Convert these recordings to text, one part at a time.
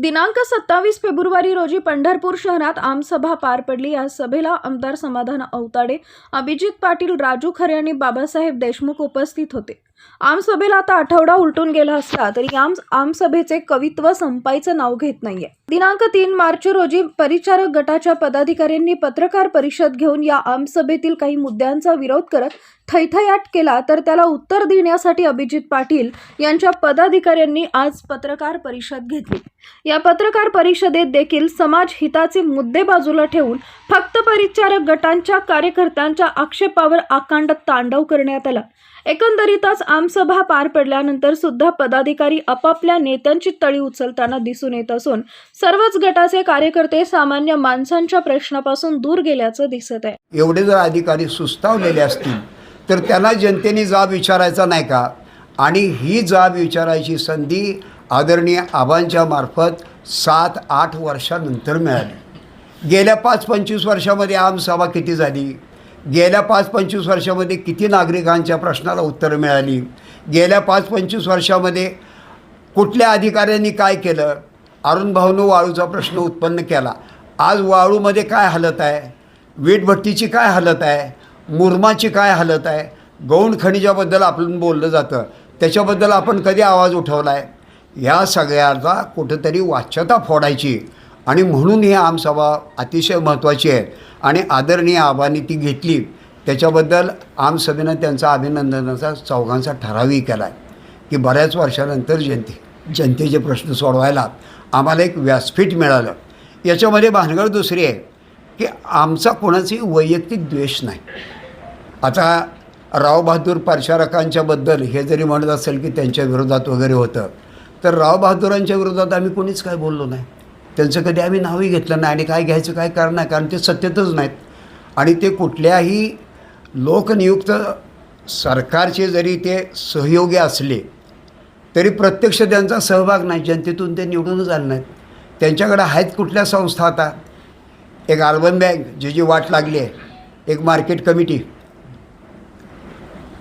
दिनांक सत्तावीस फेब्रुवारी रोजी पंढरपूर शहरात आमसभा पार पडली. या सभेला आमदार समाधान अवताडे अभिजित पाटील राजू खरे आणि बाबासाहेब देशमुख उपस्थित होते. आमसभेला आता आठवडा उलटून गेला असला तरी आम आमसभेचे कवित्व संपायचं नाव घेत नाहीये. दिनांक तीन मार्च रोजी परिचारक गटाच्या पदाधिकाऱ्यांनी पत्रकार परिषद घेऊन या आमसभेतील काही मुद्द्यांचा विरोध करत थैथयाट केला तर त्याला उत्तर देण्यासाठी अभिजित पाटील यांच्या पदाधिकाऱ्यांनी आज पत्रकार परिषद घेतली. या पत्रकार परिषदेत देखील समाज हिताचे मुद्दे बाजूला ठेवून फक्त परिचारक गटांच्या कार्यकर्त्यांच्या आक्षेपावर आकांड तांडव करण्यात आला. एकंदरीतच आमसभा पार पडल्यानंतर सुद्धा पदाधिकारी आपापल्या नेत्यांची तळी उचलताना दिसून येत असून सर्वच गटाचे कार्यकर्ते सामान्य माणसांच्या प्रश्नापासून दूर गेल्याचं दिसत आहे. एवढे जर अधिकारी सुस्तावलेले असतील तर त्यांना जनतेने जाब विचारायचा नाही का? आणि ही जाब विचारायची संधी आदरणीय आबांच्या मार्फत सात आठ वर्षानंतर मिळाली. गेल्या पाच पंचवीस वर्षामध्ये आमसभा किती झाली? गेल्या पाच पंचवीस वर्षामध्ये किती नागरिकांच्या प्रश्नाला उत्तरं मिळाली? गेल्या पाच पंचवीस वर्षामध्ये कुठल्या अधिकाऱ्यांनी काय केलं? अरुण भाऊनं वाळूचा प्रश्न उत्पन्न केला. आज वाळूमध्ये काय हालत आहे? वीटभट्टीची काय हालत आहे? मुरमाची काय हालत आहे? गौण खनिजाबद्दल आपण बोललं जातं. त्याच्याबद्दल आपण कधी आवाज उठवला आहे ह्या सगळ्याचा कुठंतरी वाच्यता फोडायची. आणि म्हणून ही आमसभा अतिशय महत्त्वाची आहे. आणि आदरणीय आबांनी ती घेतली त्याच्याबद्दल आमसभेनं त्यांचा अभिनंदनाचा चौघांचा ठरावही केला आहे की बऱ्याच वर्षानंतर जनते जनतेचे प्रश्न सोडवायला आम्हाला एक व्यासपीठ मिळालं. याच्यामध्ये भानगड दुसरी आहे की आमचा कोणाचाही वैयक्तिक द्वेष नाही. आता राव बहादूर हे जरी म्हणत असेल की त्यांच्या विरोधात वगैरे होतं तर रावबहादुरांच्या विरोधात आम्ही कोणीच काय बोललो नाही. त्यांचं कधी आम्ही नावही घेतलं नाही आणि काय घ्यायचं काय कारण नाही कारण ते सत्यतच नाहीत. आणि ते कुठल्याही लोकनियुक्त सरकारचे जरी ते सहयोगी असले तरी प्रत्यक्ष त्यांचा सहभाग नाही. जनतेतून ते निवडूनच आले नाहीत. त्यांच्याकडे आहेत कुठल्या संस्था आता? एक अर्बन बँक जी जी वाट लागली आहे एक मार्केट कमिटी.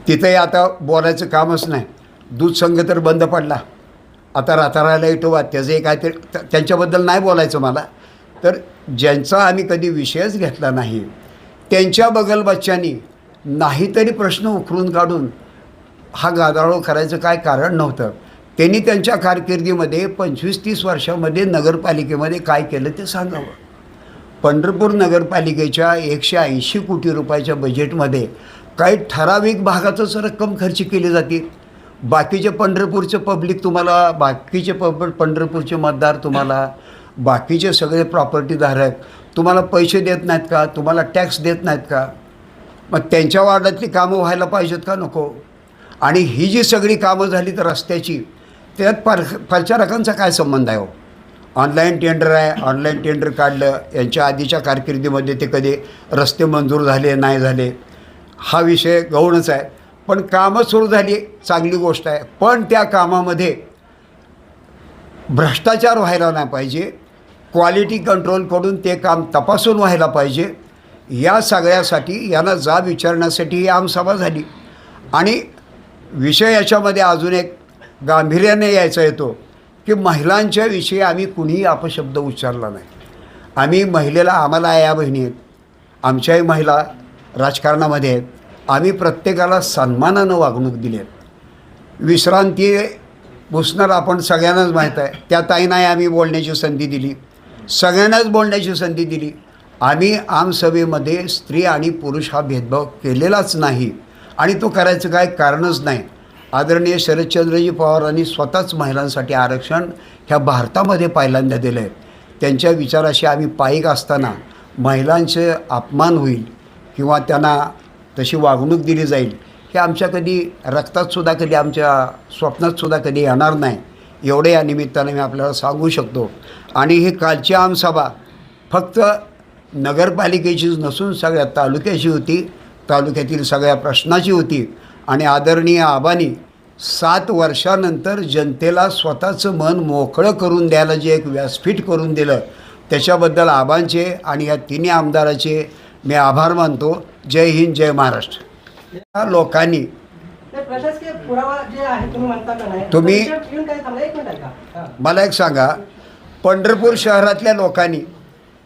तिथंही आता बोलायचं कामच नाही. दूध संघ तर बंद पडला. आता राहता इटोबा त्याचंही काहीतरी त- त्यांच्याबद्दल नाही बोलायचं मला. तर ज्यांचा आम्ही कधी विषयच घेतला नाही त्यांच्या बगल बच्च्यांनी नाहीतरी प्रश्न उकरून काढून हा गादाळो करायचं काय कारण नव्हतं. त्यांनी त्यांच्या कारकिर्दीमध्ये पंचवीस तीस वर्षामध्ये नगरपालिकेमध्ये काय केलं ते सांगावं. पंढरपूर नगरपालिकेच्या एकशे ऐंशी कोटी रुपयाच्या बजेटमध्ये काही ठराविक भागातच रक्कम खर्च केली जाते. बाकीचे पंढरपूरचे पब्लिक तुम्हाला बाकीचे पब पंढरपूरचे मतदार तुम्हाला बाकीचे सगळे प्रॉपर्टीधारक तुम्हाला पैसे देत नाहीत का? तुम्हाला टॅक्स देत नाहीत का? मग त्यांच्या वार्डातली कामं व्हायला पाहिजेत का नको? आणि ही जी सगळी कामं झाली तर रस्त्याची त्यात पर प्रचारकांचा काय संबंध आहे हो? ऑनलाईन टेंडर आहे ऑनलाईन टेंडर काढलं यांच्या आधीच्या कारकिर्दीमध्ये ते कधी रस्ते मंजूर झाले नाही झाले हा विषय गौणच आहे. पण कामं सुरू झाली चांगली गोष्ट आहे. पण त्या कामामध्ये भ्रष्टाचार व्हायला नाही पाहिजे. क्वालिटी कंट्रोलकडून ते काम तपासून व्हायला पाहिजे. या सगळ्यासाठी यांना जाब विचारण्यासाठी ही आमसभा झाली. आणि विषय याच्यामध्ये अजून एक गांभीर्याने यायचा येतो की महिलांच्या विषयी आम्ही कुणीही अपशब्द उच्चारला नाही. आम्ही महिलेला आम्हाला या बहिणी आहेत. आमच्याही महिला राजकारणामध्ये आहेत. आम्ही प्रत्येकाला सन्मानानं वागणूक दिली आहे. विश्रांती भुसणार आपण सगळ्यांनाच माहीत आहे. त्या ताईनाही आम्ही बोलण्याची संधी दिली. सगळ्यांनाच बोलण्याची संधी दिली. आम्ही आमसभेमध्ये स्त्री आणि पुरुष हा भेदभाव केलेलाच नाही. आणि तो करायचं काय कारणच नाही. आदरणीय शरदचंद्रजी पवारांनी स्वतःच महिलांसाठी आरक्षण ह्या भारतामध्ये पहिल्यांदा दिलं आहे त्यांच्या विचाराशी आम्ही पायिक असताना महिलांचे अपमान होईल किंवा त्यांना तशी वागणूक दिली जाईल. हे आमच्या कधी रक्तातसुद्धा कधी आमच्या स्वप्नातसुद्धा कधी येणार नाही. एवढे या निमित्तानं मी आपल्याला सांगू शकतो. आणि ही कालची आमसभा फक्त नगरपालिकेचीच नसून सगळ्या तालुक्याची होती तालुक्यातील सगळ्या प्रश्नाची होती. आणि आदरणीय आबानी सात वर्षानंतर जनतेला स्वतःचं मन मोकळं करून द्यायला जे एक व्यासपीठ करून दिलं त्याच्याबद्दल आबांचे आणि या तिन्ही आमदाराचे मी आभार मानतो. जय हिंद जय महाराष्ट्र. या लोकांनी तुम्ही. मला एक सांगा पंढरपूर शहरातल्या लोकांनी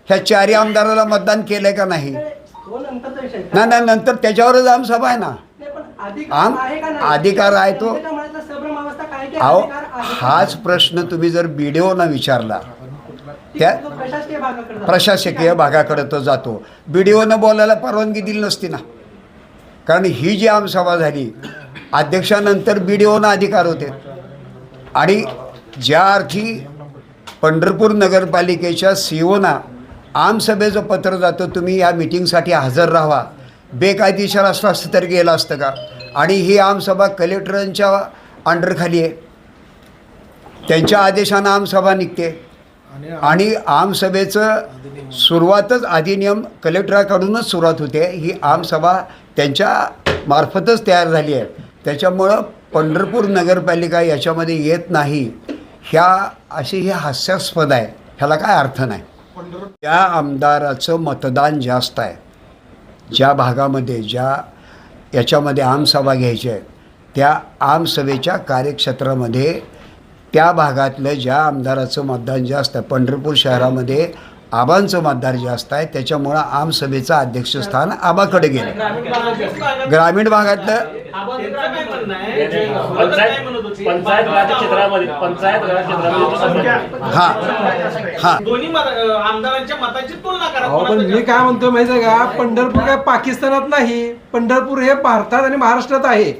ह्या चारी आमदाराला मतदान केलं का नाही? ना ना नंतर त्याच्यावरच आमसभा आहे ना. आम-? अधिकार आहे तो- अहो? हाच प्रश्न तुम्ही जर बी डी ओना विचारला त्या- प्रशासकीय भागाकडे तो जातो बी डी ओनं बोलायला परवानगी दिली नसती ना. कारण ही जी आमसभा झाली अध्यक्षानंतर बी डी ओनं अधिकार होते. आणि ज्या अर्थी पंढरपूर नगरपालिकेच्या सीओना आमसभेचं पत्र जातं तुम्ही या मिटिंगसाठी हजर राहा बेकायदेशीर असलं असतं तर गेलं असतं का? आणि ही आमसभा कलेक्टरांच्या अंडरखाली आहे. त्यांच्या आदेशानं आमसभा निघते. आणि आमसभेचं सुरुवातच अधिनियम कलेक्टराकडूनच सुरुवात होते. ही आमसभा त्यांच्या मार्फतच तयार झाली आहे. त्याच्यामुळं पंढरपूर नगरपालिका याच्यामध्ये येत नाही. ह्या अशी हे हास्यास्पद आहे. ह्याला काय अर्थ नाही. त्या आमदाराचं मतदान जास्त आहे. ज्या भागामध्ये ज्या याच्यामध्ये आमसभा घ्यायच्या आहेत त्या आमसभेच्या कार्यक्षेत्रामध्ये त्या भागातलं ज्या आमदाराचं मतदान जास्त आहे पंढरपूर शहरामध्ये आबांचं मतदार जास्त आहे त्याच्यामुळं आमसभेचं अध्यक्षस्थान आबाकडे गेलं. ग्रामीण भागातलं पंचायत पंचायत राज क्षेत्रामध्ये पंचायत राज क्षेत्रामध्ये हां. हां. दोन्ही मत- अ, आमदारांच्या मताची तुलना करा. अहो पण कोणाचं मी काय? म्हणतो माहिती आहे का? पंढरपूर काय पाकिस्तानात नाही. पंढरपूर हे भारतात आणि महाराष्ट्रात आहे.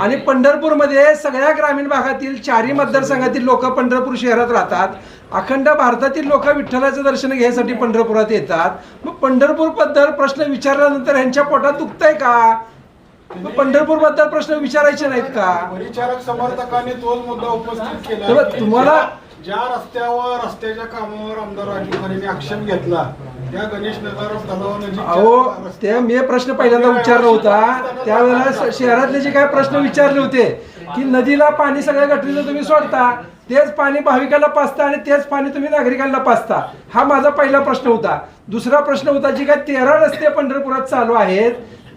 आणि पंढरपूरमध्ये सगळ्या ग्रामीण भागातील चारही मतदारसंघातील लोक पंढरपूर शहरात राहतात. अखंड भारतातील लोक विठ्ठलाचं दर्शन घ्यायसाठी पंढरपुरात येतात. मग पंढरपूरबद्दल प्रश्न विचारल्यानंतर यांच्या पोटात दुखतंय का? मग पंढरपूरबद्दल प्रश्न विचारायचे नाहीत का? परिचारक समर्थकांनी तोच मुद्दा उपस्थित केला. तेव्हा तुम्हाला- ज्या रस्त्यावर रस्त्याच्या कामावर आमदार राजू खरेने आक्षेप घेतला त्या गणेश नगर तलावानजीक अहो ते मी प्रश्न पहिल्यांदा विचारला होता. त्यावेळेला श- शहरातले जे काय प्रश्न विचारले होते की नदीला पाणी सगळ्या गटरीचं तुम्ही सोडता तेच पाणी भाविकाला पाचता आणि तेच पाणी तुम्ही नागरिकांना पाचता. हा माझा पहिला प्रश्न होता. दुसरा प्रश्न होता जे काय तेरा रस्ते पंढरपुरात चालू आहेत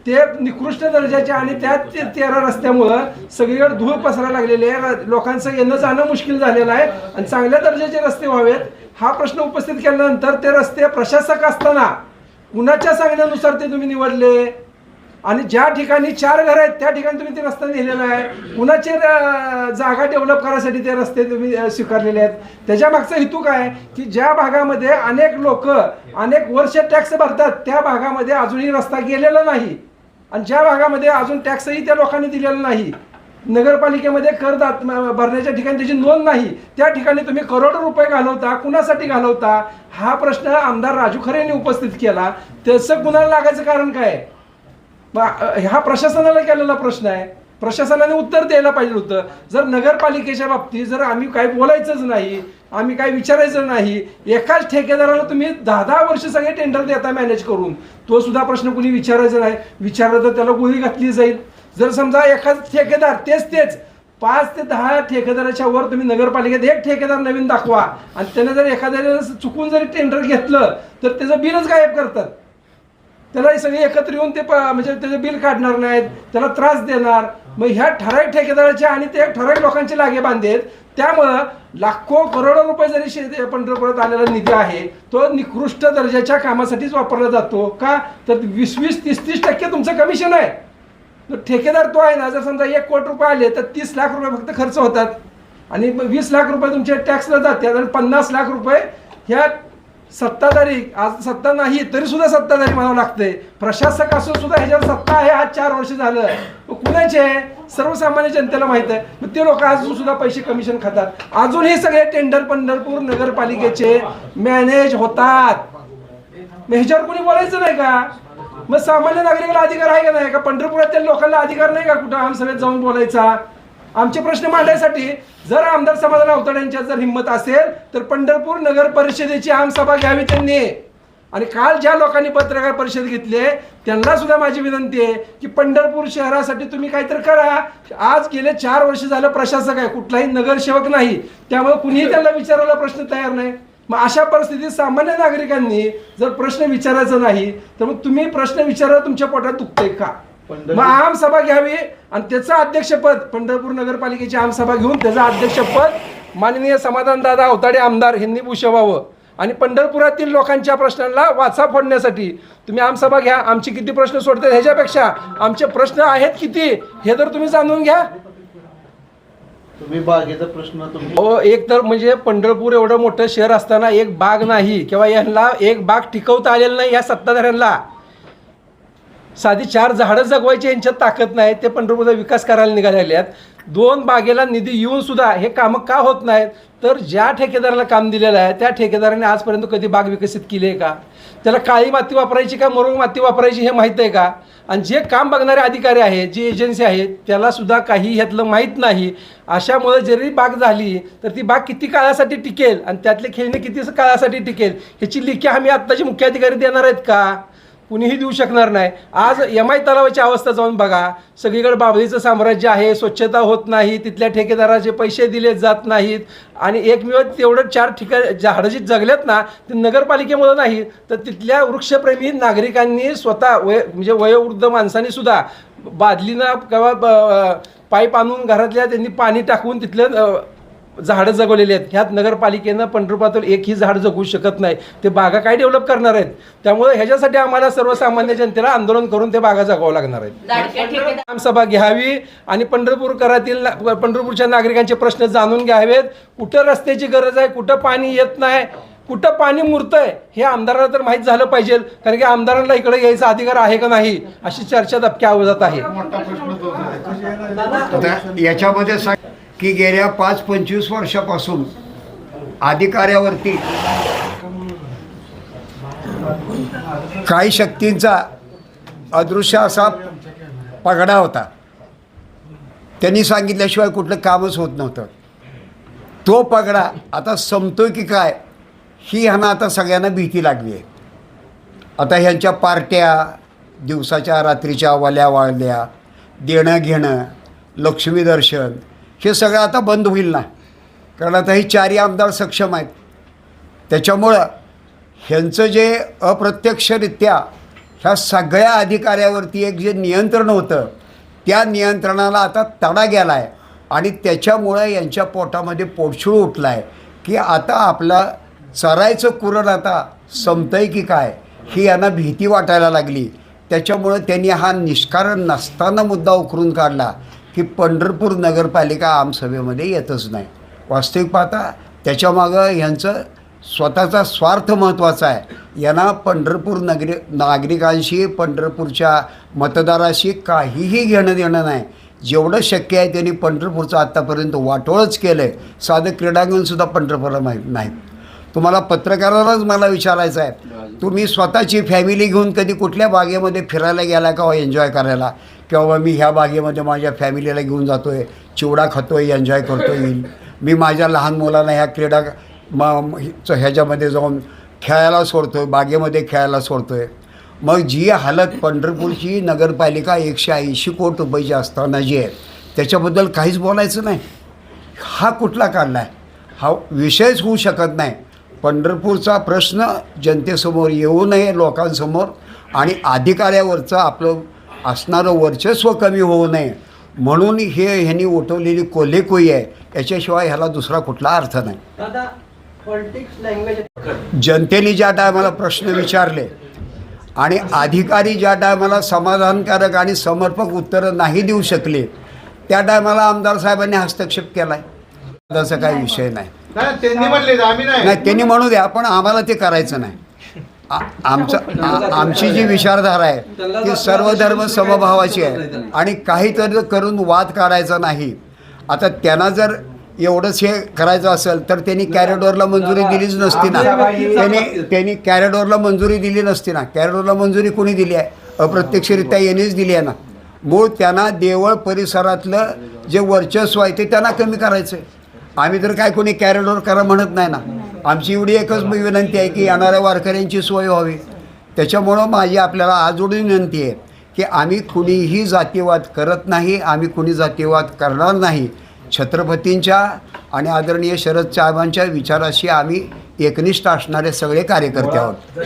ते निकृष्ट दर्जाचे आणि त्या ते- तेरा रस्त्यामुळं सगळीकडे धूळ पसरायला लागलेले आहे. लोकांचं येणं जाणं मुश्किल झालेलं आहे. आणि चांगल्या दर्जाचे रस्ते व्हावेत हा प्रश्न उपस्थित केल्यानंतर ते रस्ते प्रशासक असताना कुणाच्या सांगण्यानुसार ते तुम्ही निवडले? आणि ज्या ठिकाणी चार घर आहेत त्या ठिकाणी तुम्ही ते रस्ता नेलेला आहे. कुणाचे जागा डेव्हलप करायसाठी ते रस्ते तुम्ही स्वीकारलेले आहेत? त्याच्या मागचा हेतू काय? की ज्या भागामध्ये अनेक लोक अनेक वर्ष टॅक्स भरतात त्या भागामध्ये अजूनही रस्ता गेलेला नाही. आणि ज्या भागामध्ये अजून टॅक्सही त्या लोकांनी दिलेला नाही नगरपालिकेमध्ये कर दात भरण्याच्या ठिकाणी त्याची नोंद नाही त्या ठिकाणी तुम्ही करोडो रुपये घालवता कुणासाठी घालवता हा प्रश्न आमदार राजू खरे यांनी उपस्थित केला. त्याचं कुणाला लागायचं कारण काय? हा प्रशासनाला केलेला प्रश्न आहे. प्रशासनाने उत्तर द्यायला पाहिजे होतं. जर नगरपालिकेच्या बाबतीत जर आम्ही काही बोलायचंच नाही आम्ही काही विचारायचं नाही. एकाच ठेकेदाराला तुम्ही दहा दहा वर्ष सगळे टेंडर देता मॅनेज करून. तो सुद्धा प्रश्न कुणी विचारायचा नाही. विचारलं तर त्याला गोळी घातली जाईल. जर समजा एखाद ठेकेदार तेच तेच पाच ते दहा ठेकेदाराच्या वर तुम्ही नगरपालिकेत एक ठेकेदार नवीन दाखवा. आणि त्याने जर एखाद्याने चुकून जरी टेंडर घेतलं तर त्याचं बिलच गायब करतात. त्याला सगळे एकत्र येऊन ते प- म्हणजे त्याचं बिल काढणार नाहीत. त्याला त्रास देणार. मग ह्या ठराविक ठेकेदाराच्या आणि ते ठराविक लोकांचे लागे बांधेत. त्यामुळं लाखो करोडो रुपये जरी शेती पंढरपुरात आलेला निधी आहे तो निकृष्ट दर्जाच्या कामासाठीच वापरला जातो का? तर वीस वीस तीस तीस टक्के तुमचं कमिशन आहे. तर ठेकेदार तो आहे ना जर समजा एक कोटी रुपये आले तर तीस लाख रुपये फक्त खर्च होतात. आणि वीस लाख रुपये तुमचे टॅक्सला जातात आणि पन्नास लाख रुपये ह्या सत्ताधारी आज सत्ता नाही तरी सुद्धा सत्ताधारी म्हणावं लागतंय. प्रशासक असून सुद्धा ह्याच्यावर सत्ता आहे आज चार वर्ष झालं. कुणाचे आहे? सर्वसामान्य जनतेला माहीत आहे. मग ते लोक अजून सुद्धा पैसे कमिशन खातात. अजून हे सगळे टेंडर पंढरपूर नगरपालिकेचे मॅनेज होतात. मग ह्याच्यावर कोणी बोलायचं नाही का? मग सामान्य नागरिकाला अधिकार आहे का नाही? का पंढरपुरातील लोकांना अधिकार नाही का कुठं? आमसभेत जाऊन बोलायचा. आमचे प्रश्न मांडण्यासाठी जर आमदार समाधान अवतड यांच्यात जर हिंमत असेल तर पंढरपूर नगर परिषदेची आमसभा घ्यावी त्यांनी. आणि काल ज्या लोकांनी पत्रकार परिषद घेतले त्यांना सुद्धा माझी विनंती आहे की पंढरपूर शहरासाठी तुम्ही काहीतरी करा. आज गेले चार वर्ष झालं प्रशासक आहे कुठलाही नगरसेवक नाही. त्यामुळे कुणीही त्यांना विचारायला प्रश्न तयार नाही. मग अशा परिस्थितीत सामान्य नागरिकांनी जर प्रश्न विचारायचा नाही तर मग तुम्ही प्रश्न विचारायला तुमच्या पोटात दुखतंय का? मग आमसभा घ्यावी आणि त्याचं अध्यक्षपद पंढरपूर नगरपालिकेची आमसभा घेऊन त्याचं अध्यक्षपद माननीय समाधानदादा अवताडे आमदार ह्यांनी भूषवावं. आणि पंढरपुरातील लोकांच्या प्रश्नांना वाचा फोडण्यासाठी तुम्ही आमसभा घ्या. आमचे किती प्रश्न सोडतात ह्याच्यापेक्षा आमचे प्रश्न आहेत किती हे तर तुम्ही जाणून घ्या. तुम्ही बागेचा प्रश्न तुम्ही हो एक तर म्हणजे पंढरपूर एवढं मोठं शहर असताना एक बाग नाही किंवा यांना एक बाग टिकवता आलेला नाही या सत्ताधाऱ्यांना. साधी चार झाडं जगवायची यांच्यात ताकद नाही ते पंढरपूरचा विकास करायला निघालेले आहेत. दोन बागेला निधी येऊन सुद्धा हे कामं का होत नाहीत? तर ज्या ठेकेदाराला काम दिलेलं आहे त्या ठेकेदाराने आजपर्यंत कधी बाग विकसित केली आहे का? त्याला काळी माती वापरायची का मरुंग माती वापरायची हे माहीत आहे का? आणि जे काम बघणारे अधिकारी आहेत जी एजन्सी आहेत त्यालासुद्धा काही ह्यातलं माहीत नाही. अशामुळे जरी बाग झाली तर ती बाग किती काळासाठी टिकेल? आणि त्यातले खेळणे किती काळासाठी टिकेल? ह्याची लिखी आम्ही आत्ताचे मुख्याधिकारी देणार आहेत का? कुणीही देऊ शकणार नाही. आज एम आय तलावाची अवस्था जाऊन बघा. सगळीकडे बाबरीचं साम्राज्य आहे स्वच्छता होत नाही तिथल्या ठेकेदाराचे पैसे दिले जात नाहीत. आणि एकमेव तेवढं चार ठिकाण झाडं जी जगल्यात ना ते नगरपालिकेमुळं नाही तर तिथल्या वृक्षप्रेमी नागरिकांनी स्वतः वय म्हणजे वयोवृद्ध माणसांनी सुद्धा बादलीनं किंवा ब- पाईप आणून घरातल्या त्यांनी पाणी टाकून तिथलं झाडं जगवलेली आहेत. ह्यात नगरपालिकेनं पंढरपुरातून एकही झाड जगू शकत नाही. ते बागा काय डेव्हलप करणार आहेत? त्यामुळे ह्याच्यासाठी आम्हाला सर्वसामान्य जनतेला आंदोलन करून ते बागा जगवावं लागणार आहेत. आमसभा घ्यावी आणि पंढरपूरकरातील पंढरपूरच्या नागरिकांचे प्रश्न जाणून घ्यावेत. कुठं रस्त्याची गरज आहे? कुठं पाणी येत नाही? कुठं पाणी मुरतंय? हे आमदारांना तर माहीत झालं पाहिजे. कारण की आमदारांना इकडे यायचा अधिकार आहे का नाही? अशी चर्चा दबक्या आवाजात आहे. आहे याच्यामध्ये की गेल्या पाच पंचवीस वर्षापासून अधिकाऱ्यावरती काही शक्तींचा अदृश्य असा पगडा होता. त्यांनी सांगितल्याशिवाय कुठलं कामच होत नव्हतं. तो पगडा आता संपतोय की काय ही ह्यांना आता सगळ्यांना भीती लागली आहे. आता ह्यांच्या पार्ट्या दिवसाच्या रात्रीच्या वल्या वाळल्या देणं घेणं लक्ष्मी दर्शन हे सगळं आता बंद होईल ना. कारण आता ही चारही आमदार सक्षम आहेत. त्याच्यामुळं ह्यांचं जे अप्रत्यक्षरित्या ह्या सगळ्या अधिकाऱ्यावरती एक जे नियंत्रण होतं त्या नियंत्रणाला आता तडा गेला आहे आणि त्याच्यामुळं यांच्या पोटामध्ये पोटशूळ उठला आहे की आता आपला चरायचं कुरण आता संपतंय की काय ही यांना भीती वाटायला लागली. त्याच्यामुळं त्यांनी हा निष्कारण नसताना मुद्दा उकरून काढला. की पंढरपूर नगरपालिका आमसभेमध्ये येतच नाही. वास्तविक पाहता त्याच्यामागं ह्यांचं स्वतःचा स्वार्थ महत्त्वाचा आहे. यांना पंढरपूर नगरी नागरिकांशी पंढरपूरच्या मतदाराशी काहीही घेणं देणं नाही. जेवढं शक्य आहे त्यांनी पंढरपूरचं आत्तापर्यंत वाटोळच केलं आहे साधं क्रीडांगणसुद्धा पंढरपूरला माहीत नाही तुम्हाला पत्रकारालाच मला विचारायचं आहे. तुम्ही स्वतःची फॅमिली घेऊन कधी कुठल्या बागेमध्ये फिरायला गेला का एन्जॉय करायला? किंवा मी ह्या बागेमध्ये माझ्या फॅमिलीला घेऊन जातो आहे चिवडा खातो आहे एन्जॉय करतो येईल मी माझ्या लहान मुलांना ह्या क्रीडा म ह्याचं- ह्याच्यामध्ये जाऊन खेळायला सोडतो आहे बागेमध्ये खेळायला सोडतो आहे मग जी हालत पंढरपूरची नगरपालिका एकशे ऐंशी कोटी रुपयाची असताना जी आहे त्याच्याबद्दल काहीच बोलायचं नाही. हा कुठला काढला आहे? हा विषयच होऊ शकत नाही. पंढरपूरचा प्रश्न जनतेसमोर येऊ नये लोकांसमोर आणि अधिकाऱ्यावरचं आपलं असणारं वर्चस्व कमी होऊ नये. म्हणून हे ह्यांनी उठवलेली कोल्हेकोई आहे. याच्याशिवाय ह्याला दुसरा कुठला अर्थ नाही. दादा पॉलिटिक्स लँग्वेज जनतेने ज्या टायमाला प्रश्न विचारले आणि अधिकारी ज्या टायमाला समाधानकारक आणि समर्पक उत्तरं नाही देऊ शकले त्या टायमाला आमदार साहेबांनी हस्तक्षेप केला आहे त्याचा काही विषय नाही. नाही त्यांनी म्हणले आम्ही नाही. नाही त्यांनी म्हणू द्या पण आम्हाला ते करायचं नाही. आ- आमचं आ- आमची जी विचारधारा आहे ती सर्व धर्म समभावाची आहे. आणि काहीतरी करून वाद काढायचा नाही. आता त्यांना जर एवढंच हे करायचं असेल तर त्यांनी कॅरेडोरला मंजुरी दिलीच नसती ना. त्यांनी त्यांनी कॅरेडोरला मंजुरी दिली नसती ना. कॅरेडोरला मंजुरी कोणी दिली आहे? अप्रत्यक्षरित्या यांनीच दिली आहे ना. मूळ त्यांना देवळ परिसरातलं जे वर्चस्व आहे ते त्यांना कमी करायचं आहे आम्ही तर काय कोणी कॅरेडोर करा म्हणत नाही ना. आमची एवढी एकच विनंती आहे की येणाऱ्या वारकऱ्यांची सोय व्हावी. त्याच्यामुळं माझी आपल्याला आजोडी विनंती आहे की आम्ही कुणीही जातीवाद करत नाही आम्ही कुणी जातीवाद करणार नाही. छत्रपतींच्या आणि आदरणीय शरद साहेबांच्या विचाराशी आम्ही एकनिष्ठ असणारे सगळे कार्यकर्ते आहोत.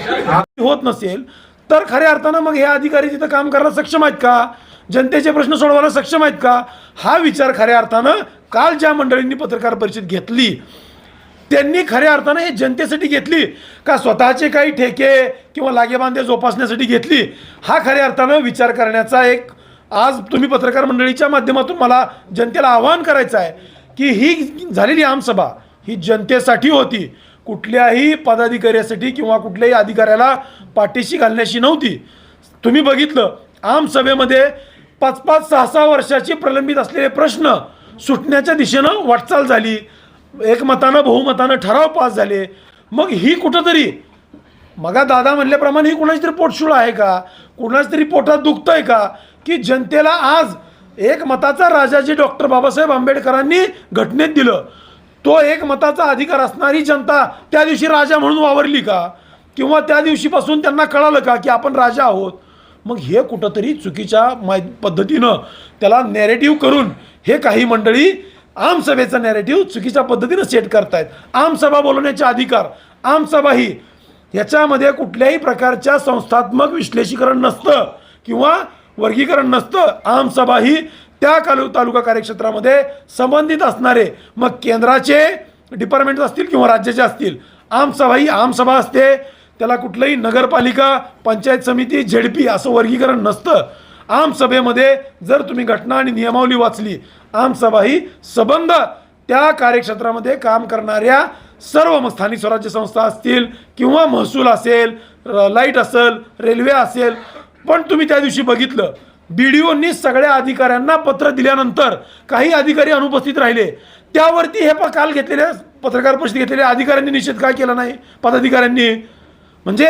होत नसेल तर खऱ्या अर्थानं मग हे अधिकारी तिथं काम करायला सक्षम आहेत का? जनतेचे प्रश्न सोडवायला सक्षम आहेत का? हा विचार खऱ्या अर्थानं काल ज्या मंडळींनी पत्रकार परिषद घेतली त्यांनी खऱ्या अर्थानं हे जनतेसाठी घेतली. का स्वतःचे काही ठेके किंवा लागेबांधे जोपासण्यासाठी घेतली? हा खऱ्या अर्थानं विचार करण्याचा एक आज तुम्ही पत्रकार मंडळीच्या माध्यमातून मला जनतेला आवाहन करायचं आहे की ही झालेली आमसभा ही जनतेसाठी होती. कुठल्याही पदाधिकाऱ्यासाठी किंवा कुठल्याही अधिकाऱ्याला पाठीशी घालण्याशी नव्हती. तुम्ही बघितलं आमसभेमध्ये पाच पाच सहा सहा वर्षाचे प्रलंबित असलेले प्रश्न सुटण्याच्या दिशेनं वाटचाल झाली. एकमतानं बहुमतानं ठराव पास झाले. मग ही कुठंतरी मगा दादा म्हणल्याप्रमाणे ही कुणाची तरी पोटशूळ आहे का? कुणाच तरी पोटात दुखतं आहे का? की जनतेला आज एक मताचा राजा जे डॉक्टर बाबासाहेब आंबेडकरांनी घटनेत दिलं तो एक मताचा अधिकार असणारी जनता त्या दिवशी राजा म्हणून वावरली का? किंवा त्या दिवशीपासून त्यांना कळालं का की आपण राजा आहोत? मग हे कुठंतरी चुकीच्या माय पद्धतीनं त्याला नॅरेटिव्ह करून हे काही मंडळी आमसभेचा नॅरेटिव्ह चुकीच्या पद्धतीनं सेट करतायत. आमसभा बोलवण्याचे अधिकार आमसभा ही याच्यामध्ये कुठल्याही प्रकारच्या संस्थात्मक विश्लेषीकरण नसतं किंवा वर्गीकरण नसतं. आमसभा ही त्या कालु तालुका कार्यक्षेत्रामध्ये संबंधित असणारे मग केंद्राचे डिपार्टमेंट असतील किंवा राज्याचे असतील. आमसभा ही आमसभा असते. त्याला कुठलंही नगरपालिका पंचायत समिती झेडपी असं वर्गीकरण नसतं. आमसभेमध्ये जर तुम्ही घटना आणि नियमावली वाचली आमसभा ही सबंध त्या कार्यक्षेत्रामध्ये काम करणाऱ्या सर्व मग स्थानिक स्वराज्य संस्था असतील किंवा महसूल असेल लाइट असेल रेल्वे असेल पण तुम्ही त्या दिवशी बघितलं बी डी ओनी सगळ्या अधिकाऱ्यांना पत्र दिल्यानंतर काही अधिकारी अनुपस्थित राहिले. त्यावरती हे प काल घेतलेल्या पत्रकार परिषद घेतलेल्या अधिकाऱ्यांनी निषेध काय केला नाही? पदाधिकाऱ्यांनी. म्हणजे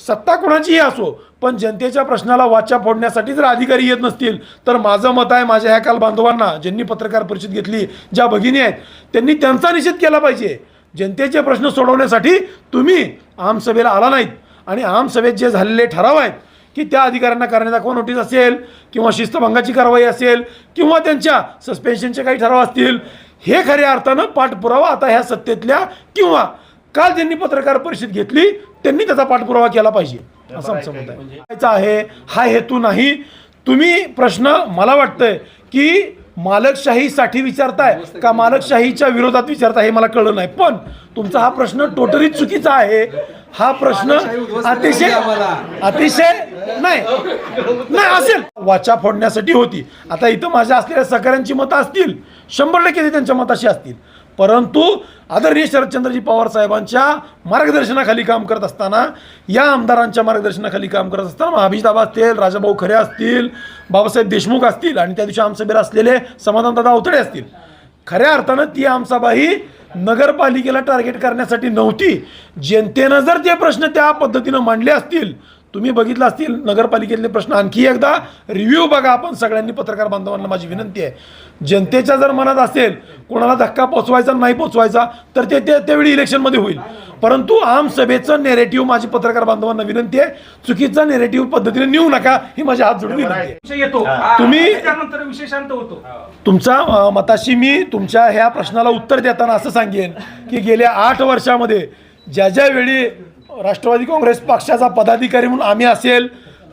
सत्ता कोणाचीही असो पण जनतेच्या प्रश्नाला वाचा फोडण्यासाठी जर अधिकारी येत नसतील तर माझं मत आहे माझ्या ह्या काल बांधवांना ज्यांनी पत्रकार परिषद घेतली ज्या भगिनी आहेत त्यांनी त्यांचा निषेध केला पाहिजे. जनतेचे प्रश्न सोडवण्यासाठी तुम्ही आमसभेला आला नाहीत. आणि आमसभेत जे झालेले ठराव आहेत की त्या अधिकाऱ्यांना करण्यात दाखवा नोटीस असेल किंवा शिस्तभंगाची कारवाई असेल किंवा त्यांच्या सस्पेन्शनचे काही ठराव असतील हे खऱ्या अर्थानं पाठपुरावा आता ह्या सत्तेतल्या किंवा काल ज्यांनी पत्रकार परिषद घेतली त्यांनी त्याचा पाठपुरावा केला पाहिजे. असं आमचं आहे. करायचा आहे हा हेतू नाही. तुम्ही प्रश्न मला वाटतंय की मालकशाहीसाठी विचारताय का मालकशाहीच्या विरोधात विचारताय हे मला कळलं नाही. पण तुमचा हा प्रश्न टोटली चुकीचा आहे. हा प्रश्न अतिशय अतिशय नाही. नाही असेल. वाचा फोडण्यासाठी होती. आता इथं माझ्या असलेल्या सहकाऱ्यांची मतं असतील. शंभर टक्के ते त्यांच्या मताशी असतील. परंतु आदरणीय शरदचंद्रजी पवार साहेबांच्या मार्गदर्शनाखाली काम करत असताना या आमदारांच्या मार्गदर्शनाखाली काम करत असताना मग असतील राजाभाऊ खरे असतील बाबासाहेब देशमुख असतील आणि त्या दिवशी आमसभेला असलेले समाधानदादा अवतडे असतील. खऱ्या अर्थानं ती आमसभा ही नगरपालिकेला टार्गेट करण्यासाठी नव्हती. जनतेनं जर ते प्रश्न त्या पद्धतीनं मांडले असतील तुम्ही बघितलं असतील नगरपालिकेतले प्रश्न आणखी एकदा रिव्ह्यू बघा आपण सगळ्यांनी पत्रकार बांधवांना माझी विनंती आहे. जनतेच्या जर मनात असेल कोणाला धक्का पोचवायचा नाही पोचवायचा तर ते ते त्यावेळी इलेक्शनमध्ये होईल. परंतु आमसभेचं नेरेटिव्ह माझी पत्रकार बांधवांना विनंती आहे चुकीचा नेरेटिव्ह पद्धतीने नेऊ नका ही माझी हात जोडून विनंती आहे. विषय येतो. तुम्ही- होतो. तुमचा मताशी मी तुमच्या ह्या प्रश्नाला उत्तर देताना असं सांगेन की गेल्या आठ वर्षामध्ये ज्या ज्या वेळी राष्ट्रवादी काँग्रेस पक्षाचा पदाधिकारी म्हणून आम्ही असेल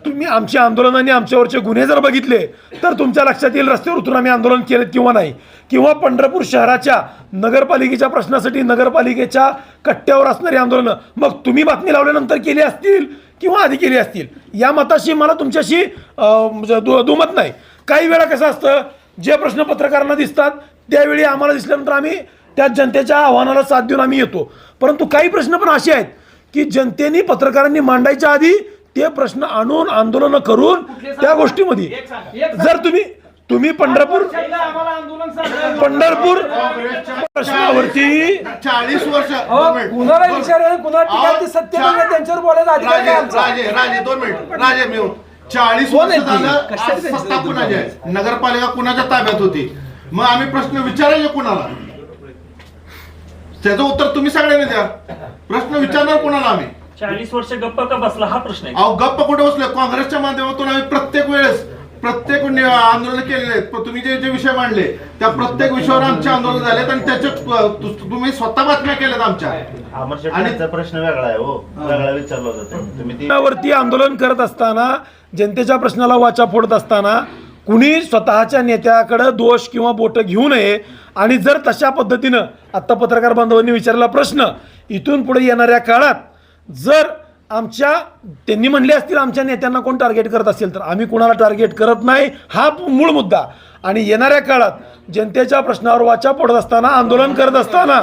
तुम्ही आमची आंदोलनाने आमच्यावरचे गुन्हे जर बघितले तर तुमच्या लक्षात येईल रस्त्यावर उतरून आम्ही आंदोलन केलं किंवा नाही. किंवा पंढरपूर शहराच्या नगरपालिकेच्या प्रश्नासाठी नगरपालिकेच्या कट्ट्यावर असणारी आंदोलनं. मग तुम्ही बातमी लावल्यानंतर केली असतील किंवा आधी केली असतील? या मताशी मला तुमच्याशी म्हणजे दु दुमत नाही. काही वेळा कसं असतं जे प्रश्न पत्रकारांना दिसतात त्यावेळी आम्हाला दिसल्यानंतर आम्ही त्या जनतेच्या आव्हानाला साथ देऊन आम्ही येतो. परंतु काही प्रश्न पण असे आहेत. की जनतेने पत्रकारांनी मांडायच्या आधी ते प्रश्न आणून आंदोलनं करून त्या गोष्टीमध्ये. जर तुम्ही तुम्ही पंढरपूर पंढरपूर प्रश्नावरती चाळीस वर्ष. कुणाला विचार कुणाला सत्य नाही, त्यांच्यावर बोलायचा अधिकार राजे दोन मिनिट. राजे मी चाळीस वर्ष? झालं सत्ता कुणाची आहे? नगरपालिका कुणाच्या ताब्यात होती? मग आम्ही प्रश्न विचारायचे कुणाला? त्याचं उत्तर तुम्ही सगळ्यांनी द्या. प्रश्न विचारणार कुणाला आम्ही? चाळीस वर्ष गप्प का बसला हा प्रश्न आहे. अहो गप्प कुठे बसलोय काँग्रेसच्या माध्यमातून आम्ही प्रत्येक वेळेस प्रत्येक आंदोलन केलेले आहेत. पण तुम्ही जे जे विषय मांडले त्या प्रत्येक विषयावर आमचे आंदोलन झालेत आणि त्याचे तुम्ही स्वतः बातम्या केल्यात आमच्या. आणि- प्रश्न वेगळा आहे हो. वेगळा विचारला वरती आंदोलन करत असताना जनतेच्या प्रश्नाला वाचा फोडत असताना कुणी स्वतःच्या नेत्याकडे दोष किंवा बोट घेऊ नये आणि जर तशा पद्धतीनं आत्ता पत्रकार बांधवांनी विचारला प्रश्न इथून पुढे येणाऱ्या काळात जर आमच्या त्यांनी म्हणले असतील आमच्या नेत्यांना कोण टार्गेट करत असेल तर आम्ही कुणाला टार्गेट करत नाही हा मूळ मुद्दा. आणि येणाऱ्या काळात जनतेच्या प्रश्नावर वाचा पडत असताना आंदोलन करत असताना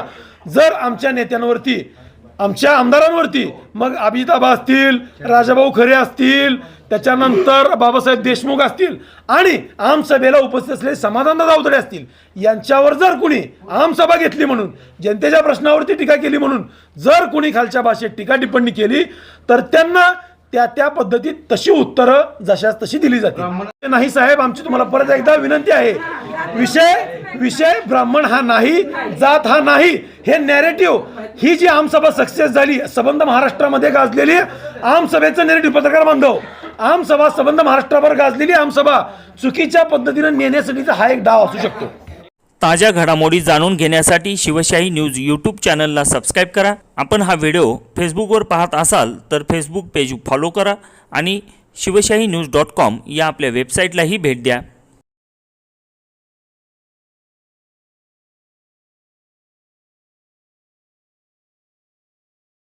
जर आमच्या नेत्यांवरती आमच्या आमदारांवरती मग अभिताबा असतील राजाभाऊ खरे असतील त्याच्यानंतर बाबासाहेब देशमुख असतील आणि आमसभेला उपस्थित असलेले समाधान अवतडे असतील यांच्यावर जर कुणी आमसभा घेतली म्हणून जनतेच्या प्रश्नावरती टीका केली म्हणून जर कुणी खालच्या भाषेत टीका टिप्पणी केली तर त्यांना त्या त्या पद्धतीत तशी उत्तरं जशाच तशी दिली जाते नाही साहेब आमची तुम्हाला परत एकदा विनंती आहे. विषय विषय ब्राह्मण हा नाही जात हा नाही. हे नॅरेटिव्ह ही जी आमसभा सक्सेस झाली सबंध महाराष्ट्रामध्ये गाजलेली आमसभेचं नॅरेटिव्ह पत्रकार बांधव आमसभा संबंध महाराष्ट्रावर गाजलेली आमसभा चुकीच्या पद्धतीनं नेण्यासाठीचा हा एक डाव असू शकतो. ताज्या घडामोडी जाणून घेण्यासाठी शिवशाही न्यूज यूट्यूब चॅनलला सबस्क्राईब करा. आपण हा व्हिडिओ फेसबुकवर पाहत असाल तर फेसबुक पेज फॉलो करा आणि शिवशाही न्यूज डॉट कॉम या आपल्या वेबसाईटलाही भेट द्या.